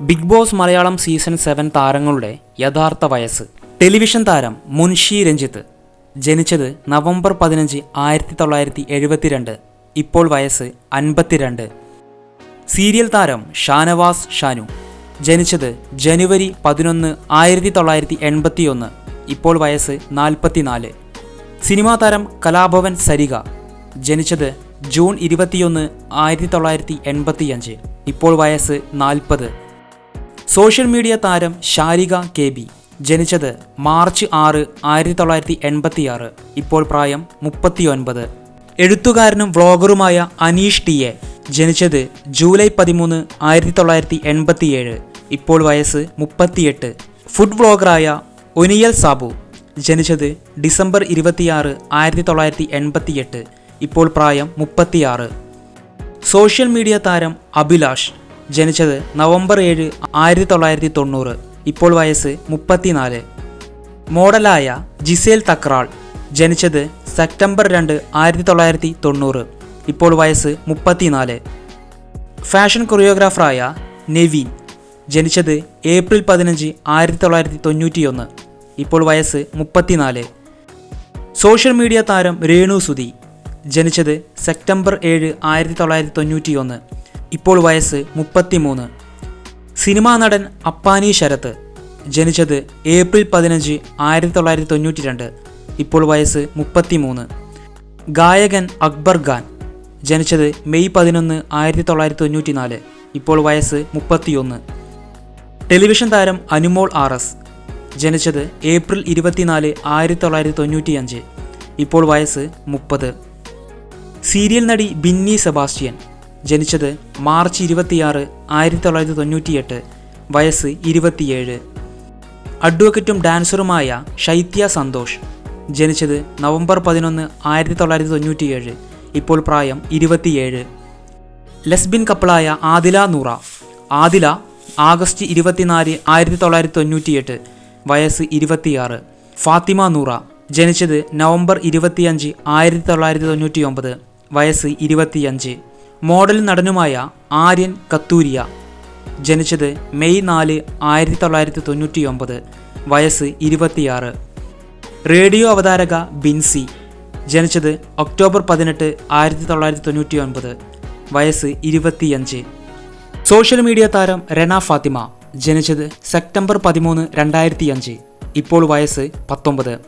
Bigg Boss Malayalam season seven താരങ്ങളുടെ യഥാർത്ഥ വയസ്സ്. ടെലിവിഷൻ താരം മുൻഷി രഞ്ജിത്ത് ജനിച്ചത് നവംബർ പതിനഞ്ച് ആയിരത്തി തൊള്ളായിരത്തി എഴുപത്തിരണ്ട്. ഇപ്പോൾ വയസ്സ് അൻപത്തിരണ്ട്. സീരിയൽ താരം ഷാനവാസ് ഷാനു ജനിച്ചത് ജനുവരി പതിനൊന്ന് ആയിരത്തി തൊള്ളായിരത്തി എൺപത്തിയൊന്ന്. ഇപ്പോൾ വയസ്സ് നാൽപ്പത്തിനാല്. സിനിമാ താരം കലാഭവൻ സരിക ജനിച്ചത് ജൂൺ ഇരുപത്തിയൊന്ന് ആയിരത്തി തൊള്ളായിരത്തി എൺപത്തിയഞ്ച്. ഇപ്പോൾ വയസ്സ് നാൽപ്പത്. സോഷ്യൽ മീഡിയ താരം ഷാരിക കെ ബി. ജനിച്ചത് മാർച്ച് ആറ് ആയിരത്തി തൊള്ളായിരത്തി എൺപത്തിയാറ് ഇപ്പോൾ പ്രായം മുപ്പത്തിയൊൻപത്. എഴുത്തുകാരനും വ്ളോഗറുമായ അനീഷ് ടി എ. ജനിച്ചത് ജൂലൈ പതിമൂന്ന് ആയിരത്തി തൊള്ളായിരത്തി എൺപത്തിയേഴ് ഇപ്പോൾ വയസ്സ് മുപ്പത്തിയെട്ട്. ഫുഡ് വ്ളോഗറായ ഒനിയൽ സാബു. ജനിച്ചത് ഡിസംബർ ഇരുപത്തിയാറ് ആയിരത്തി തൊള്ളായിരത്തി എൺപത്തിയെട്ട് ഇപ്പോൾ പ്രായം മുപ്പത്തിയാറ്. സോഷ്യൽ മീഡിയ താരം അഭിലാഷ്. ജനിച്ചത് നവംബർ ഏഴ് ആയിരത്തി തൊള്ളായിരത്തി തൊണ്ണൂറ് ഇപ്പോൾ വയസ്സ് മുപ്പത്തിനാല്. മോഡലായ ജിസേൽ തക്രാൾ ജനിച്ചത് സെപ്റ്റംബർ രണ്ട് ആയിരത്തി തൊള്ളായിരത്തി തൊണ്ണൂറ് ഇപ്പോൾ വയസ്സ് മുപ്പത്തിനാല്. ഫാഷൻ കൊറിയോഗ്രാഫറായ നെവീൻ ജനിച്ചത് ഏപ്രിൽ പതിനഞ്ച് ആയിരത്തി തൊള്ളായിരത്തി തൊണ്ണൂറ്റിയൊന്ന് ഇപ്പോൾ വയസ്സ് മുപ്പത്തിനാല്. സോഷ്യൽ മീഡിയ താരം രേണു സുധി ജനിച്ചത് സെപ്റ്റംബർ ഏഴ് ആയിരത്തി തൊള്ളായിരത്തി തൊണ്ണൂറ്റിയൊന്ന് ഇപ്പോൾ വയസ്സ് മുപ്പത്തിമൂന്ന്. സിനിമാ നടൻ അപ്പാനി ശരത് ജനിച്ചത് ഏപ്രിൽ പതിനഞ്ച് ആയിരത്തി തൊള്ളായിരത്തി തൊണ്ണൂറ്റി രണ്ട് ഇപ്പോൾ വയസ്സ് മുപ്പത്തിമൂന്ന്. ഗായകൻ അക്ബർ ഖാൻ ജനിച്ചത് മെയ് പതിനൊന്ന് ആയിരത്തി തൊള്ളായിരത്തി തൊണ്ണൂറ്റി നാല് ഇപ്പോൾ വയസ്സ് മുപ്പത്തിയൊന്ന്. ടെലിവിഷൻ താരം അനുമോൾ ആർ എസ് ജനിച്ചത് ഏപ്രിൽ ഇരുപത്തിനാല് ആയിരത്തി തൊള്ളായിരത്തി തൊണ്ണൂറ്റി അഞ്ച് ഇപ്പോൾ വയസ്സ് മുപ്പത്. സീരിയൽ നടി ബിന്നി സെബാസ്റ്റ്യൻ ജനിച്ചത് മാർച്ച് ഇരുപത്തിയാറ് ആയിരത്തി തൊള്ളായിരത്തി തൊണ്ണൂറ്റിയെട്ട് വയസ്സ് ഇരുപത്തിയേഴ്. അഡ്വക്കറ്റും ഡാൻസറുമായ ശൈത്യ സന്തോഷ്. ജനിച്ചത് നവംബർ പതിനൊന്ന് ആയിരത്തി തൊള്ളായിരത്തി തൊണ്ണൂറ്റിയേഴ് ഇപ്പോൾ പ്രായം ഇരുപത്തിയേഴ്. ലെസ്ബിൻ കപ്പിളായ ആദില നൂറ. ആദില ആഗസ്റ്റ് ഇരുപത്തിനാല് ആയിരത്തി തൊള്ളായിരത്തി തൊണ്ണൂറ്റിയെട്ട് വയസ്സ് ഇരുപത്തിയാറ്. ഫാത്തിമ നൂറ. ജനിച്ചത് നവംബർ ഇരുപത്തിയഞ്ച് ആയിരത്തി തൊള്ളായിരത്തി തൊണ്ണൂറ്റി ഒമ്പത് വയസ്സ് ഇരുപത്തിയഞ്ച്. മോഡൽ നടനുമായ ആര്യൻ കത്തൂരിയ. ജനിച്ചത് മെയ് നാല് ആയിരത്തി തൊള്ളായിരത്തി തൊണ്ണൂറ്റി ഒമ്പത് വയസ്സ് ഇരുപത്തിയാറ്. റേഡിയോ അവതാരക ബിൻസി. ജനിച്ചത് ഒക്ടോബർ പതിനെട്ട് ആയിരത്തി തൊള്ളായിരത്തി തൊണ്ണൂറ്റി ഒൻപത് വയസ്സ് ഇരുപത്തിയഞ്ച്. സോഷ്യൽ മീഡിയ താരം റെന ഫാത്തിമ. ജനിച്ചത് സെപ്റ്റംബർ പതിമൂന്ന് രണ്ടായിരത്തി അഞ്ച് ഇപ്പോൾ വയസ്സ് പത്തൊമ്പത്.